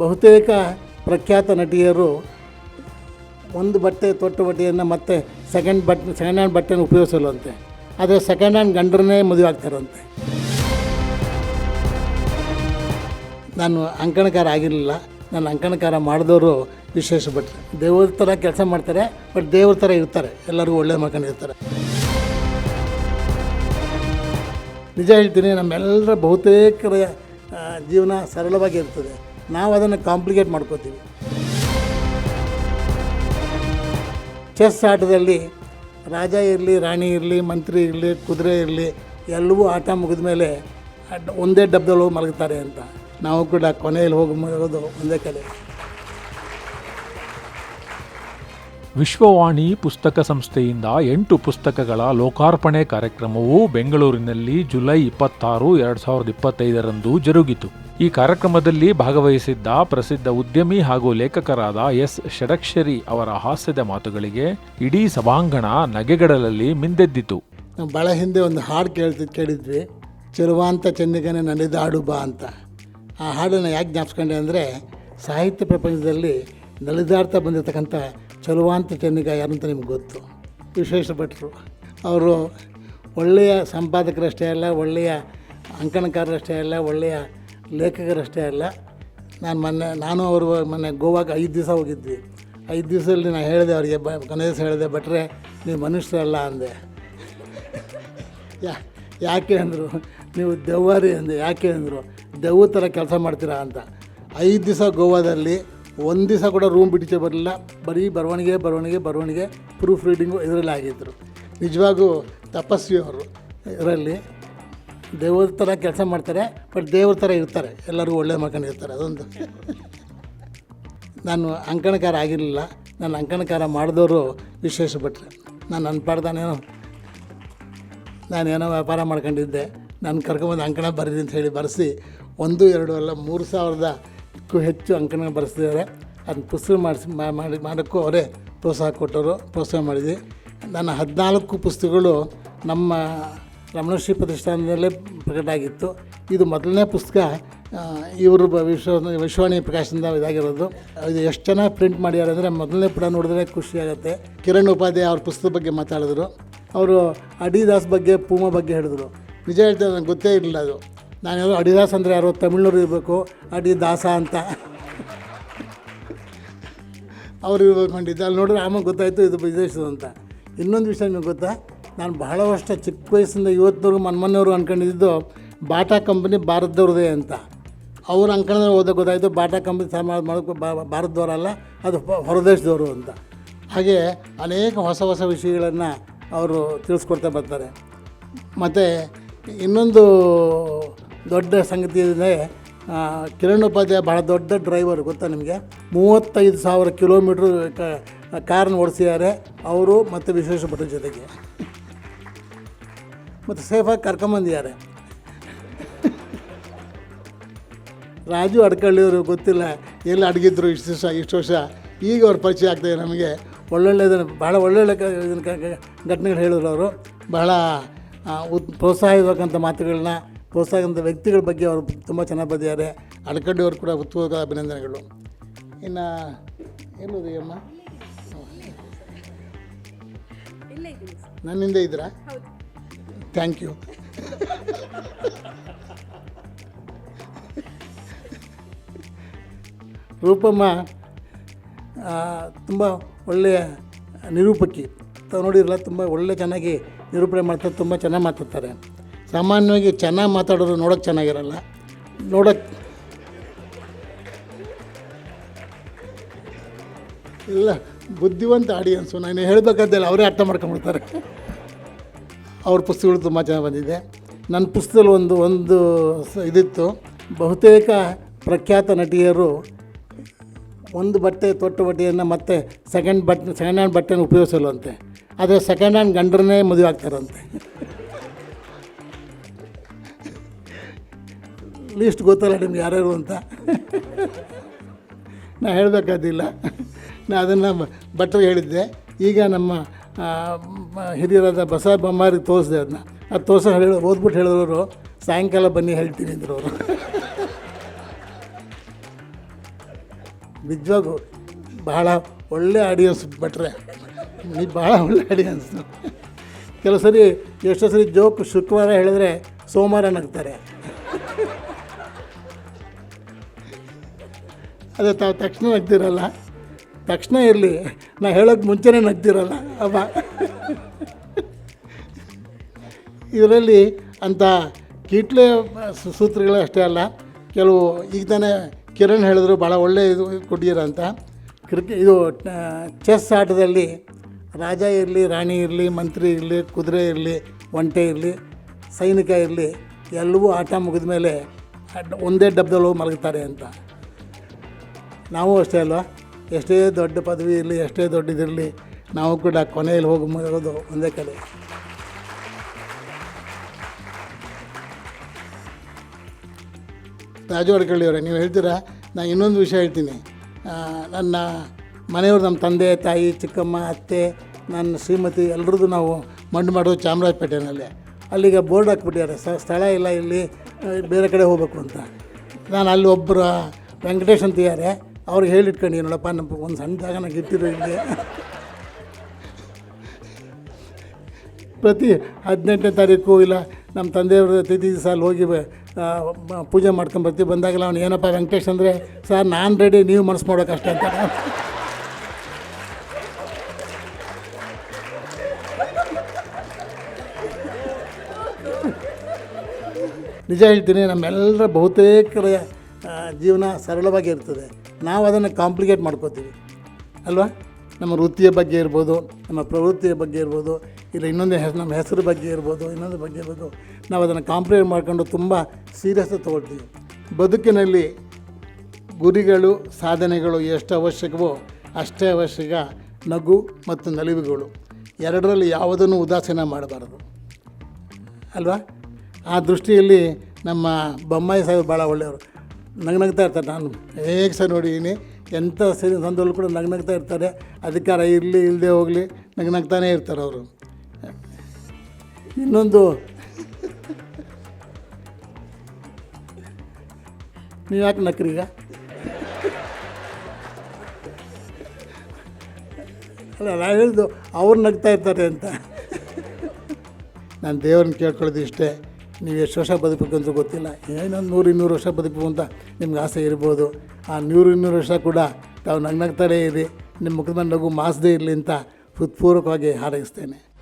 ಬಹುತೇಕ ಪ್ರಖ್ಯಾತ ನಟಿಯರು ಒಂದು ಬಟ್ಟೆ ತೊಟ್ಟ ಬಟ್ಟೆಯನ್ನು ಮತ್ತೆ ಸೆಕೆಂಡ್ ಬಟ್ ಸೆಕೆಂಡ್ ಹ್ಯಾಂಡ್ ಬಟ್ಟೆನ ಉಪಯೋಗಿಸಲ್ವಂತೆ ಆದರೆ ಸೆಕೆಂಡ್ ಹ್ಯಾಂಡ್ ಗಂಡರನ್ನೇ ಮದುವೆ ಆಗ್ತಾರಂತೆ ನಾನು ಅಂಕಣಕಾರ ಆಗಿರಲಿಲ್ಲ. ನಾನು ಅಂಕಣಕಾರ ಮಾಡಿದವರು ವಿಶೇಷ ಭಟ್ರು ದೇವ್ರ ಥರ ಕೆಲಸ ಮಾಡ್ತಾರೆ, ಬಟ್ ದೇವ್ರ ಥರ ಇರ್ತಾರೆ. ಎಲ್ಲರಿಗೂ ಒಳ್ಳೆ ಮಾಡ್ಕೊಂಡಿರ್ತಾರೆ ನಿಜ ಹೇಳ್ತೀನಿ, ನಮ್ಮೆಲ್ಲರ ಬಹುತೇಕರ ಜೀವನ ಸರಳವಾಗಿ ಇರ್ತದೆ. ನಾವು ಅದನ್ನು ಕಾಂಪ್ಲಿಕೇಟ್ ಮಾಡ್ಕೋತೀವಿ. ಚೆಸ್ ಆಟದಲ್ಲಿ ರಾಜ ಇರಲಿ, ರಾಣಿ ಇರಲಿ, ಮಂತ್ರಿ ಇರಲಿ, ಕುದುರೆ ಇರಲಿ, ಎಲ್ಲವೂ ಆಟ ಮುಗಿದ ಮೇಲೆ ಒಂದೇ ಡಬ್ಬದಲ್ಲಿ ಹೋಗಿ ಮಲಗ್ತಾರೆ ಅಂತ. ನಾವು ಕೂಡ ಕೊನೆಯಲ್ಲಿ ಹೋಗಿ ಮಲಗೋದು ಒಂದೇ ಕಡೆ ವಿಶ್ವವಾಣಿ ಪುಸ್ತಕ ಸಂಸ್ಥೆಯಿಂದ ಎಂಟು ಪುಸ್ತಕಗಳ ಲೋಕಾರ್ಪಣೆ ಕಾರ್ಯಕ್ರಮವು ಬೆಂಗಳೂರಿನಲ್ಲಿ ಜುಲೈ ಇಪ್ಪತ್ತಾರು, ಎರಡು ಸಾವಿರದ ಇಪ್ಪತ್ತೈದರಂದು ಜರುಗಿತು. ಈ ಕಾರ್ಯಕ್ರಮದಲ್ಲಿ ಭಾಗವಹಿಸಿದ್ದ ಪ್ರಸಿದ್ಧ ಉದ್ಯಮಿ ಹಾಗೂ ಲೇಖಕರಾದ ಎಸ್. ಷಡಕ್ಷರಿ ಅವರ ಹಾಸ್ಯದ ಮಾತುಗಳಿಗೆ ಇಡೀ ಸಭಾಂಗಣ ನಗೆಗಡಲಲ್ಲಿ ಮಿಂದೆದ್ದಿತು. ಭಾಳ ಹಿಂದೆ ಒಂದು ಹಾಡು ಕೇಳ್ತಿ, ಕೇಳಿದ್ವಿ. ಚಿರುವಾಂತ ಚೆನ್ನಿಗನೆ ನಡೆದಾಡು ಬಾ ಅಂತ. ಆ ಹಾಡನ್ನು ಯಾಕೆ ಜ್ಞಾಪಿಸ್ಕೊಂಡೆ ಅಂದರೆ ಸಾಹಿತ್ಯ ಪ್ರಪಂಚದಲ್ಲಿ ನಲಿದಾಡ್ತಾ ಬಂದಿರತಕ್ಕಂಥ ಚೆಲುವಾಂತ ಯಾರು ಅಂತ ನಿಮ್ಗೆ ಗೊತ್ತು. ವಿಶೇಷ ಭಟ್ರು. ಅವರು ಒಳ್ಳೆಯ ಸಂಪಾದಕರಷ್ಟೇ ಅಲ್ಲ, ಒಳ್ಳೆಯ ಅಂಕಣಕಾರರಷ್ಟೇ ಅಲ್ಲ, ಒಳ್ಳೆಯ ಲೇಖಕರಷ್ಟೇ ಅಲ್ಲ. ನಾನು ಮೊನ್ನೆ, ನಾನು ಅವರು ಮೊನ್ನೆ ಗೋವಾಗೆ ಐದು ದಿವಸ ಹೋಗಿದ್ವಿ. ಐದು ದಿವಸದಲ್ಲಿ ನಾನು ಹೇಳಿದೆ ಅವರಿಗೆ, ಬ ಕೊನೆ ದಿವಸ ಹೇಳಿದೆ, ಭಟ್ರೆ, ನೀವು ಮನುಷ್ಯರಲ್ಲ ಅಂದೆ. ಯಾ, ಯಾಕೆ ಅಂದರು? ನೀವು ದೆವ್ವಾರಿ ಅಂದೆ. ಯಾಕೆ ಅಂದರು? ದೆವ್ವ ಥರ ಕೆಲಸ ಮಾಡ್ತೀರಾ ಅಂತ. ಐದು ದಿವಸ ಗೋವಾದಲ್ಲಿ ಒಂದು ದಿವಸ ಕೂಡ ರೂಮ್ ಬಿಡಿಚೆ ಬರಲಿಲ್ಲ. ಬರೀ ಬರವಣಿಗೆ ಬರವಣಿಗೆ ಬರವಣಿಗೆ ಪ್ರೂಫ್ ರೀಡಿಂಗು ಇದರಲ್ಲಿ ಆಗಿದ್ದರು ನಿಜವಾಗೂ ತಪಸ್ವಿ ಅವರು ಇದರಲ್ಲಿ ದೇವ್ರ ಥರ ಕೆಲಸ ಮಾಡ್ತಾರೆ ಬಟ್ ದೇವ್ರ ಥರ ಇರ್ತಾರೆ. ಎಲ್ಲರೂ ಒಳ್ಳೆ ಮಾಡ್ಕೊಂಡಿರ್ತಾರೆ ಅದೊಂದು. ನಾನು ಅಂಕಣಕಾರ ಆಗಿರಲಿಲ್ಲ. ನಾನು ಅಂಕಣಕಾರ ಮಾಡಿದವರು ವಿಶೇಷ ಭಟ್ರೆ. ನಾನು ಅನ್ಪಾಡ್ದಾನೇನೋ ನಾನೇನೋ ವ್ಯಾಪಾರ ಮಾಡ್ಕೊಂಡಿದ್ದೆ. ನಾನು ಕರ್ಕೊಂಬಂದು ಅಂಕಣ ಬರೀರಿ ಅಂತ ಹೇಳಿ ಬರೆಸಿ, ಒಂದು, ಎರಡು, ಅಲ್ಲ, ಮೂರು ಸಾವಿರದಕ್ಕೂ ಹೆಚ್ಚು ಅಂಕಣ ಬರೆಸಿದ್ದಾರೆ. ಅದನ್ನ ಪುಸ್ತಕ ಮಾಡಿಸಿ ಮಾಡಿ ಮಾಡೋಕ್ಕೂ ಅವರೇ ಪ್ರೋತ್ಸಾಹ ಕೊಟ್ಟರು ಪ್ರೋತ್ಸಾಹ ಮಾಡಿದ್ವಿ. ನನ್ನ ಹದಿನಾಲ್ಕು ಪುಸ್ತಕಗಳು ನಮ್ಮ ರಮಣಶ್ರೀ ಪ್ರತಿಷ್ಠಾನದಲ್ಲೇ ಪ್ರಕಟ ಆಗಿತ್ತು. ಇದು ಮೊದಲನೇ ಪುಸ್ತಕ ಇವರು ವಿಶ್ವ ವಿಶ್ವವಾಣಿ ಪ್ರಕಾಶದಿಂದ ಇದಾಗಿರೋದು. ಇದು ಎಷ್ಟು ಚೆನ್ನಾಗಿ ಪ್ರಿಂಟ್ ಮಾಡ್ಯಾರ ಅಂದರೆ ಮೊದಲನೇ ಪುಟ ನೋಡಿದ್ರೆ ಖುಷಿಯಾಗುತ್ತೆ ಕಿರಣ್ ಉಪಾಧ್ಯಾಯ ಅವ್ರ ಪುಸ್ತಕದ ಬಗ್ಗೆ ಮಾತಾಡಿದ್ರು. ಅವರು ಅಡಿದಾಸ್ ಬಗ್ಗೆ, ಪೂಮ ಬಗ್ಗೆ ಹೇಳಿದ್ರು. ನಿಜ ಹೇಳ್ತಾರೆ ನನಗೆ ಗೊತ್ತೇ ಇರಲಿಲ್ಲ ಅದು. ನಾನು ಯಾರೋ ಅಡಿದಾಸ್ ಅಂದರೆ ಯಾರೋ ತಮಿಳ್ನವ್ರು ಇರಬೇಕು, ಅಡಿ ದಾಸ ಅಂತ. ಅವ್ರು ಇರ್ಬೇಕೊಂಡಿದ್ದೆ ಅಲ್ಲಿ ನೋಡಿದ್ರೆ ಆಮೇಲೆ ಗೊತ್ತಾಯಿತು ಇದು ವಿದೇಶದ್ದು ಅಂತ. ಇನ್ನೊಂದು ವಿಷಯ ನಿಮಗೆ ಗೊತ್ತಾ? ನಾನು ಬಹಳ ವರ್ಷ ಚಿಕ್ಕ ವಯಸ್ಸಿಂದ ಇವತ್ತಿನವ್ರು ಮನ್ಮನೆಯವರು ಅಂದ್ಕೊಂಡಿದ್ದು ಬಾಟಾ ಕಂಪನಿ ಭಾರತದವ್ರದೇ ಅಂತ. ಅವ್ರು ಅಂದ್ಕೊಂಡ್ರೆ ಓದೋಕೆ ಗೊತ್ತಾಯಿತು ಬಾಟಾ ಕಂಪನಿ ಸಾಮಾನು ಮಾಡೋಕ್ಕೆ ಭಾರತದವರಲ್ಲ, ಅದು ಹೊರದೇಶದವರು ಅಂತ. ಹಾಗೆ ಅನೇಕ ಹೊಸ ಹೊಸ ವಿಷಯಗಳನ್ನು ಅವರು ತಿಳಿಸ್ಕೊಡ್ತಾ ಬರ್ತಾರೆ. ಮತ್ತು ಇನ್ನೊಂದು ದೊಡ್ಡ ಸಂಗತಿ ಅಂದರೆ ಕಿರಣ್ ಉಪಾಧ್ಯಾಯ ಭಾಳ ದೊಡ್ಡ ಡ್ರೈವರ್ ಗೊತ್ತಾ ನಿಮಗೆ? ಮೂವತ್ತೈದು ಸಾವಿರ ಕಿಲೋಮೀಟ್ರ್ ಕಾರನ್ನು ಓಡಿಸಿದ್ದಾರೆ. ಅವರು ಮತ್ತು ವಿಶೇಷ ಭಟ್ರ ಜೊತೆಗೆ. ಮತ್ತು ಸೇಫಾಗಿ ಕರ್ಕೊಂಬಂದಿದ್ದಾರೆ ರಾಜು ಅಡ್ಕಳ್ಳಿಯವರು ಗೊತ್ತಿಲ್ಲ, ಎಲ್ಲಿ ಅಡಗಿದ್ರು ಇಷ್ಟು ವರ್ಷ ಇಷ್ಟು ವರ್ಷ. ಈಗ ಅವ್ರ ಪರಿಚಯ ಆಗ್ತದೆ ನಮಗೆ. ಒಳ್ಳೊಳ್ಳೆ ಇದನ್ನು ಭಾಳ ಒಳ್ಳೊಳ್ಳೆ ಘಟನೆಗಳು ಹೇಳಿದ್ರು ಅವರು. ಬಹಳ ಉತ್ ಪ್ರೋತ್ಸಾಹ ಮಾತುಗಳನ್ನ ಪ್ರೋತ್ಸಾಹಂತ ವ್ಯಕ್ತಿಗಳ ಬಗ್ಗೆ ಅವರು ತುಂಬ ಚೆನ್ನಾಗಿ ಬಂದಿದ್ದಾರೆ ಅಡ್ಕಡ್ಡಿಯವರು ಕೂಡ ಉತ್ಪೂರ್ವಕ ಅಭಿನಂದನೆಗಳು. ಇನ್ನು ಎಲ್ಲೋದು ಅಮ್ಮ? ನನ್ನಿಂದ ಇದ್ದೀರಾ? ಥ್ಯಾಂಕ್ ಯು ರೂಪಮ್ಮ ತುಂಬ ಒಳ್ಳೆಯ ನಿರೂಪಕಿ. ತಾವು ನೋಡಿರಲ್ಲ ತುಂಬ ಒಳ್ಳೆ ಚೆನ್ನಾಗಿ ನಿರೂಪಣೆ ಮಾಡ್ತಾರೆ ತುಂಬ ಚೆನ್ನಾಗಿ ಮಾತಾಡ್ತಾರೆ. ಸಾಮಾನ್ಯವಾಗಿ ಚೆನ್ನಾಗಿ ಮಾತಾಡೋರು ನೋಡೋಕ್ಕೆ ಚೆನ್ನಾಗಿರಲ್ಲ. ನೋಡೋಕ್ಕೆ ಇಲ್ಲ, ಬುದ್ಧಿವಂತ ಆಡಿಯನ್ಸು ನಾನು ಹೇಳಬೇಕಾದ್ದೆಲ್ಲ ಅವರೇ ಅರ್ಥ ಮಾಡ್ಕೊಂಡ್ಬಿಡ್ತಾರೆ. ಅವ್ರ ಪುಸ್ತಕಗಳು ತುಂಬ ಚೆನ್ನಾಗಿ ಬಂದಿದೆ. ನನ್ನ ಪುಸ್ತಕದಲ್ಲಿ ಒಂದು ಒಂದು ಇದಿತ್ತು. ಬಹುತೇಕ ಪ್ರಖ್ಯಾತ ನಟಿಯರು ಒಂದು ಬಟ್ಟೆ, ತೊಟ್ಟ ಬಟ್ಟೆಯನ್ನು ಮತ್ತೆ ಸೆಕೆಂಡ್ ಬಟ್ಟೆ ಸೆಕೆಂಡ್ ಹ್ಯಾಂಡ್ ಬಟ್ಟೆನ ಉಪಯೋಗಿಸಲ್ವಂತೆ. ಆದರೆ ಸೆಕೆಂಡ್ ಹ್ಯಾಂಡ್ ಗಂಡರನ್ನೇ ಮದುವೆ ಆಗ್ತಾರಂತೆ ಲೀಸ್ಟ್ ಗೊತ್ತಲ್ಲ ನಿಮ್ಗೆ ಯಾರ್ಯಾರು ಅಂತ. ನಾ ಹೇಳಬೇಕಾದಿಲ್ಲ. ನಾ ಅದನ್ನು ಭಟ್ರಿಗೆ ಹೇಳಿದ್ದೆ. ಈಗ ನಮ್ಮ ಆ, ಹಿರಿಯರಾದ ಬಸವ ಬೊಮ್ಮಾರಿಗೆ ತೋರಿಸಿದೆ ಅದನ್ನ. ಅದು ತೋರ್ಸ ಹೇಳಿ ಓದ್ಬಿಟ್ಟು ಹೇಳಿದವರು ಸಾಯಂಕಾಲ ಬನ್ನಿ ಹೇಳ್ತೀನಿ ಅಂದರು ಅವರು ನಿಜವಾಗೂ ಬಹಳ ಒಳ್ಳೆ ಆಡಿಯನ್ಸ್ ಬಟ್ರೆ ನೀವು ಭಾಳ ಒಳ್ಳೆ ಆಡಿಯನ್ಸ್ ಕೆಲವು ಸರಿ ಎಷ್ಟೋ ಸರಿ ಜೋಕ್ ಶುಕ್ರವಾರ ಹೇಳಿದ್ರೆ ಸೋಮವಾರ ನಗ್ತಾರೆ. ಅದೇ ತಾವು ತಕ್ಷಣ ನಗ್ತಿರಲ್ಲ ತಕ್ಷಣ ಇರಲಿ, ನಾ ಹೇಳೋಕ್ಕೆ ಮುಂಚೆನೇ ನಗ್ತಿರಲ್ಲ ಅಬ್ಬ. ಇದರಲ್ಲಿ ಅಂಥ ಕೀಟ್ಲೆ ಸೂತ್ರಗಳು ಅಷ್ಟೇ ಅಲ್ಲ, ಕೆಲವು ಈಗ ತಾನೇ ಕಿರಣ್ ಹೇಳಿದ್ರು ಭಾಳ ಒಳ್ಳೆಯ ಇದು ಕೊಟ್ಟಿದ್ದೀರ ಅಂತ. ಕ್ರಿಕೆ, ಇದು ಚೆಸ್ ಆಟದಲ್ಲಿ ರಾಜ ಇರಲಿ, ರಾಣಿ ಇರಲಿ, ಮಂತ್ರಿ ಇರಲಿ, ಕುದುರೆ ಇರಲಿ, ಒಂಟೆ ಇರಲಿ, ಸೈನಿಕ ಇರಲಿ, ಎಲ್ಲವೂ ಆಟ ಮುಗಿದ ಮೇಲೆ ಒಂದೇ ಡಬ್ಬದಲ್ಲಿ ಹೋಗಿ ಮಲಗ್ತಾರೆ ಅಂತ. ನಾವು ಅಷ್ಟೇ ಅಲ್ವಾ? ಎಷ್ಟೇ ದೊಡ್ಡ ಪದವಿ ಇರಲಿ, ಎಷ್ಟೇ ದೊಡ್ಡದಿರಲಿ ನಾವು ಕೂಡ ಕೊನೆಯಲ್ಲಿ ಹೋಗಿ ಇರೋದು ಒಂದೇ ಕಡೆ ರಾಜು ಅಡ್ಕಳ್ಳಿಯವರೇ ನೀವು ಹೇಳ್ತೀರಾ? ನಾನು ಇನ್ನೊಂದು ವಿಷಯ ಹೇಳ್ತೀನಿ. ನನ್ನ ಮನೆಯವರು ನಮ್ಮ ತಂದೆ, ತಾಯಿ, ಚಿಕ್ಕಮ್ಮ, ಅತ್ತೆ, ನನ್ನ ಶ್ರೀಮತಿ ಎಲ್ಲರದ್ದು ನಾವು ಮಂಡು ಮಾಡೋದು ಚಾಮರಾಜಪೇಟೆನಲ್ಲಿ. ಅಲ್ಲಿಗೆ ಬೋರ್ಡ್ ಹಾಕ್ಬಿಟ್ಟಿದ್ದಾರೆ. ಸ, ಸ್ಥಳ ಇಲ್ಲ ಇಲ್ಲಿ ಬೇರೆ ಕಡೆ ಹೋಗ್ಬೇಕು ಅಂತ. ನಾನು ಅಲ್ಲಿ ಒಬ್ಬರು ವೆಂಕಟೇಶ್ ಅಂತ ಇದ್ದಾರೆ. ಅವ್ರಿಗೆ ಹೇಳಿಟ್ಕೊಂಡು ನೋಡಪ್ಪ ನಮ್ಮ ಒಂದು ಸಣ್ಣ ಜಾಗ ನನಗೆ ಇಟ್ಟಿರೋ ಇಲ್ಲಿ. ಪ್ರತಿ ಹದಿನೆಂಟನೇ ತಾರೀಕು ಇಲ್ಲ ನಮ್ಮ ತಂದೆಯವ್ರ ತಿಥಿ ದಿವಸ ಅಲ್ಲಿ ಹೋಗಿ ಪೂಜೆ ಮಾಡ್ಕೊಂಡು ಬರ್ತೀವಿ. ಬಂದಾಗಲ್ಲ ಅವ್ನು, ಏನಪ್ಪ ವೆಂಕಟೇಶ್ ಅಂದರೆ, ಸರ್, ನಾನು ರೆಡಿ ನೀವು ಮನಸ್ಸು ಮಾಡೋಕ್ಕಷ್ಟೇ ಅಂತ. ನಿಜ ಹೇಳ್ತೀನಿ ನಮ್ಮೆಲ್ಲರ ಬಹುತೇಕರ ಜೀವನ ಸರಳವಾಗಿ ಇರ್ತದೆ. ನಾವು ಅದನ್ನು ಕಾಂಪ್ಲಿಕೇಟ್ ಮಾಡ್ಕೋತೀವಿ. ಅಲ್ವಾ? ನಮ್ಮ ವೃತ್ತಿಯ ಬಗ್ಗೆ ಇರ್ಬೋದು, ನಮ್ಮ ಪ್ರವೃತ್ತಿಯ ಬಗ್ಗೆ ಇರ್ಬೋದು, ಇಲ್ಲ ಇನ್ನೊಂದು ಹೆಸರು ನಮ್ಮ ಹೆಸರು ಬಗ್ಗೆ ಇರ್ಬೋದು, ಇನ್ನೊಂದು ಬಗ್ಗೆ ಇರ್ಬೋದು ನಾವು ಅದನ್ನು ಕಾಂಪ್ಲಿಕೇಟ್ ಮಾಡ್ಕೊಂಡು ತುಂಬ ಸೀರಿಯಸ್ ತೊಗೊಳ್ತೀವಿ. ಬದುಕಿನಲ್ಲಿ ಗುರಿಗಳು, ಸಾಧನೆಗಳು ಎಷ್ಟು ಅವಶ್ಯಕವೋ ಅಷ್ಟೇ ಅವಶ್ಯಕ ನಗು ಮತ್ತು ನಲಿವುಗಳು. ಎರಡರಲ್ಲಿ ಯಾವುದನ್ನು ಉದಾಸೀನ ಮಾಡಬಾರದು. ಅಲ್ವಾ? ಆ ದೃಷ್ಟಿಯಲ್ಲಿ ನಮ್ಮ ಬೊಮ್ಮಾಯಿ ಸಾಹೇಬ್ ಭಾಳ ಒಳ್ಳೆಯವರು. ನಗ್ನಗ್ತಾ ಇರ್ತಾರೆ ನಾನು. ಹೇಗ ಸಹ ನೋಡಿದ್ದೀನಿ ಎಂಥ ಸರಿ ಸಂದರ್ಭದಲ್ಲೂ ಕೂಡ ನಗ್ನಗ್ತಾ ಇರ್ತಾರೆ. ಅಧಿಕಾರ ಇರಲಿ ಇಲ್ಲದೆ ಹೋಗಲಿ, ನಗ್ನಗ್ತಾನೇ ಇರ್ತಾರೆ ಅವರು. ಇನ್ನೊಂದು. ನೀವು ಯಾಕೆ ನಕ್ರಿ ಈಗ ಅಲ್ಲ ನಾನು ಹೇಳಿದ್ದು ಅವ್ರು ನಗ್ತಾ ಇರ್ತಾರೆ ಅಂತ. ನಾನು ದೇವ್ರನ್ನ ಕೇಳ್ಕೊಳ್ಳೋದು ಇಷ್ಟೇ. ನೀವು ಎಷ್ಟು ವರ್ಷ ಬದುಕಬೇಕು ಅಂತ ಗೊತ್ತಿಲ್ಲ. ಏನೊಂದು ನೂರು ಇನ್ನೂರು ವರ್ಷ ಬದುಕಬೇಕು ಅಂತ ನಿಮ್ಗೆ ಆಸೆ ಇರ್ಬೋದು. ಆ ನೂರು ಇನ್ನೂರು ವರ್ಷ ಕೂಡ ತಾವು ನಗ್ನಗ್ತಾನೇ ಇರಿ. ನಿಮ್ಮ ಮುಖದ ನಗು ಮಾಸದೇ ಇರಲಿ ಅಂತ ಹೃತ್ಪೂರ್ವಕವಾಗಿ ಹಾರೈಸ್ತೇನೆ.